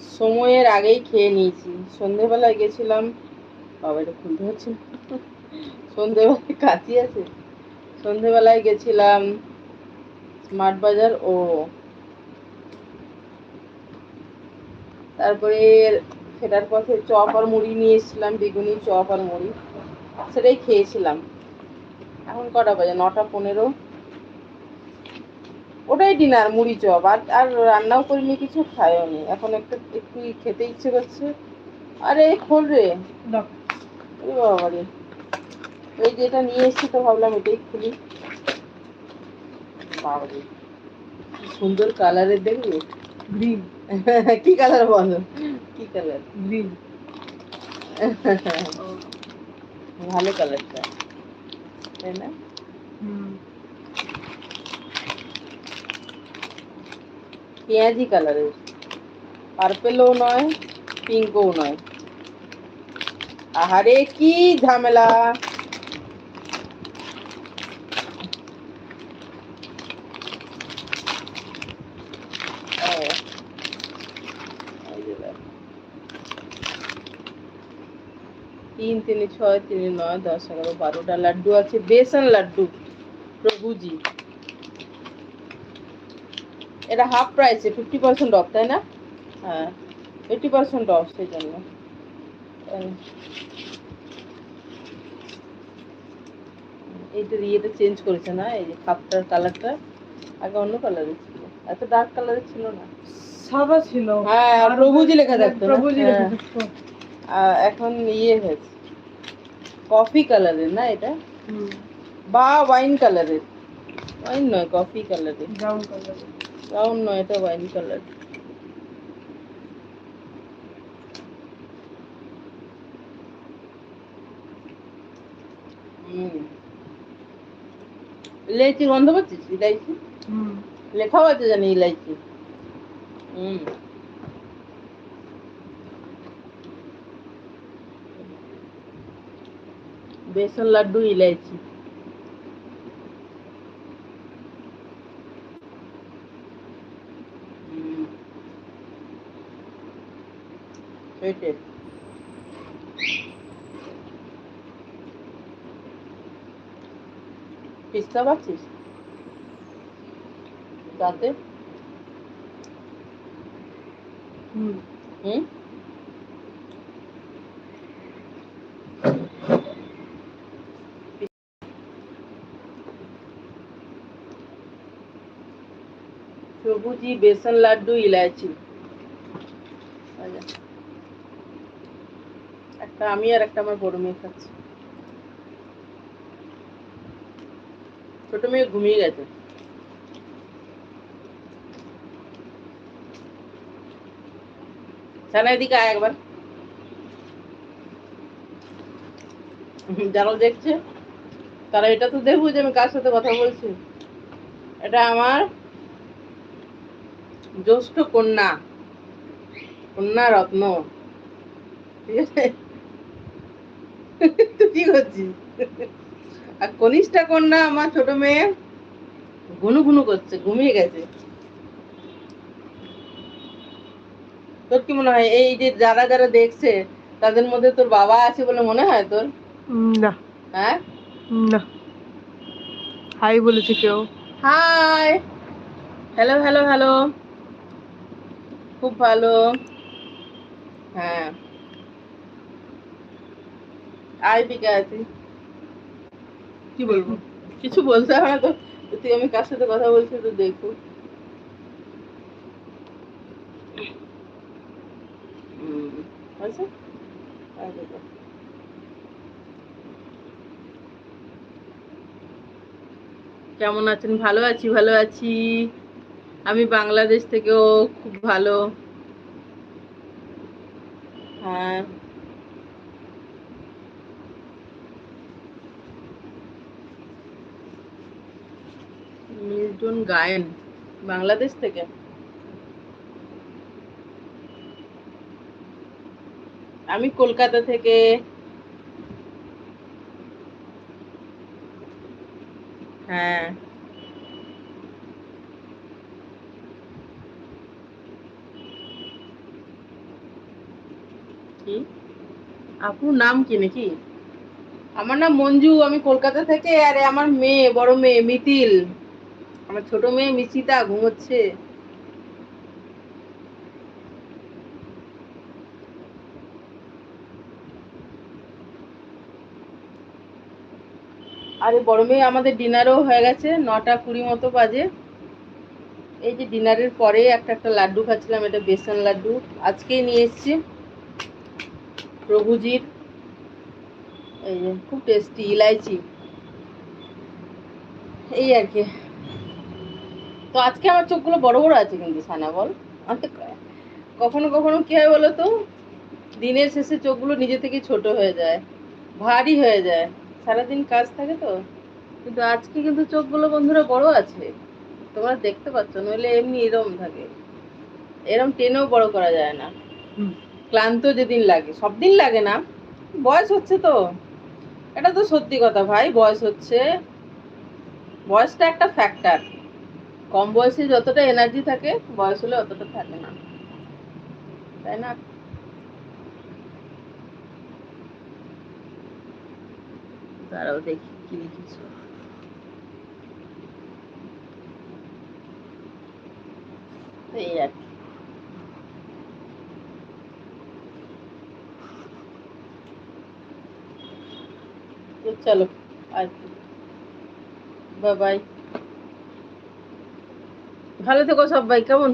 সময়ের আগেই খেয়ে নিয়েছি। সন্ধেবেলায় গেছিলাম। বাবা, এটা খুলতে হচ্ছে না। সন্ধেবেলায় কাশি আছে। সন্ধেবেলায় গেছিলাম স্মার্ট বাজার ও তারপরে ফেরার পথে চপ আর মুড়ি নিয়ে এসেছিলাম, বেগুনি চপ আর মুড়ি। সেটাই খেয়েছিলাম। এখন কটা বাজে? নটা পনেরো। ওটাই ডিনার মুড়ি চপ। আর আর রান্নাও করিনি কিছু খাইও নি এখন একটু একটু খেতে ইচ্ছে করছে। আরে খোল রে। দাও। ওরে বাবা রে। এই যে এটা নিয়ে এসেছি তো ভাবলাম এটাই খুলি। বাবা রে। কি সুন্দর কালারের দেখবি গ্রিন কি কালার বলো? কি কালার গ্রিন ভালো কালারটা তাই না? হুম। পেঁয়াজি কালারের পার্পেলও নয় পিঙ্কও নয়। আহারে, কি ঝামেলা। তিন, তিনে, ছয়, তিন, নয়, দশ, এগারো, বারোটা লাড্ডু আছে, বেসন লাড্ডু, প্রভুজি। এটা হাফ প্রাইসে ফিফটি পার্সেন্ট অফ তাই না? হ্যাঁ এইটি পার্সেন্ট অফ সেই জন্য ইয়েটা চেঞ্জ করেছে না? এই যে কাপটার কালারটা আগে অন্য কালারের ছিল। এত ডার্ক কালারের ছিল না। সাদা ছিল। হ্যাঁ আর প্রভুজি লেখা থাকতো প্রভুজি লেখা হ্যাঁ। থাকতো। এখন ইয়ে হয়েছে। কফি কালারের না এটা? বা ওয়াইন কালারের ওয়াইন নয় কফি কালারের ব্রাউন কালার ব্রাউন নয় এটা ওয়াইন কালার ইলাইচি গন্ধ পাচ্ছিস? ইলাইচি? লেখাও আছে জানি ইলাইচি। হুম। বেসন লাড্ডু ইলাইচি। সেইটাই পিস্তা পাচ্ছিস দাঁতে হুম হুম সবুজি বেসন লাড্ডু ইলাইচি আচ্ছা। একটা আমি আর একটা আমার বড় মেয়ে খাচ্ছি। ছোট মেয়ে ঘুমিয়ে গেছে। আয় একবার। যারা দেখছে, তারা এটা তো দেখব যে আমি কার সাথে কথা বলছি। এটা আমার জ্যৈষ্ঠ কন্যা কন্যা রত্ন। ঠিক আছে? তুই কি করছিস আর কনিষ্ঠা কন্যা আমার ছোট মেয়ে গুনু গুনু করছে ঘুমিয়ে গেছে। তোর কি মনে হয় এই যে যারা যারা দেখছে তাদের মধ্যে তোর বাবা আছে বলে মনে হয় তোর? না। হ্যাঁ? না। হাই বলেছে কেউ। হাই। Hello hello hello. খুব ভালো। হ্যাঁ। আছি। কি বলব? কিছু বলতে হবে না তো। তুই আমি কার সাথে কথা বলছি তো দেখো। হয়েছে? কেমন আছেন? ভালো আছি ভালো আছি। আমি বাংলাদেশ থেকেও খুব ভালো। হ্যাঁ। মিল্টন গায়েন বাংলাদেশ থেকে। আমি কলকাতা থেকে হ্যাঁ। কি? আপুর নাম কি নাকি? আমার নাম মঞ্জু, আমি কলকাতা থেকে, আরে আমার মেয়ে, বড় মেয়ে, মিতিল। আমার ছোট মেয়ে মিচিতা ঘুমোচ্ছে। আরে বড় মেয়ে, আমাদের ডিনারও হয়ে গেছে, নটা কুড়ি মতো বাজে। এই যে ডিনারের পরে একটা একটা লাড্ডু খাচ্ছিলাম, এটা বেসন লাড্ডু। আজকেই নিয়ে এসেছি। প্রভুজির, এই যে, খুব টেস্টি ইলাইচি। এই আর কি। তো আজকে আমার চোখগুলো বড় বড় আছে কিন্তু সানা বল। কখনো কখনো কি হয় বলো তো দিনের শেষে চোখগুলো নিজে থেকে ছোট হয়ে যায় ভারী হয়ে যায়। সারাদিন কাজ থাকে তো। কিন্তু আজকে কিন্তু চোখগুলো বন্ধুরা বড় আছে। তোমরা দেখতে পাচ্ছ নইলে এমনি এরম থাকে। এরম টেনেও বড় করা যায় না। ক্লান্ত যেদিন লাগে সব দিন লাগে না। বয়স হচ্ছে তো। এটা তো সত্যি কথা ভাই বয়স হচ্ছে। বয়সটা একটা ফ্যাক্টর কম বয়সে যতটা এনার্জি থাকে, বয়স হলে অতটা থাকে না। তাই না? দাঁড়াও দেখি কি লিখেছো। চলো, আর বাই বাই ভালো থেকো সবাই কেমন?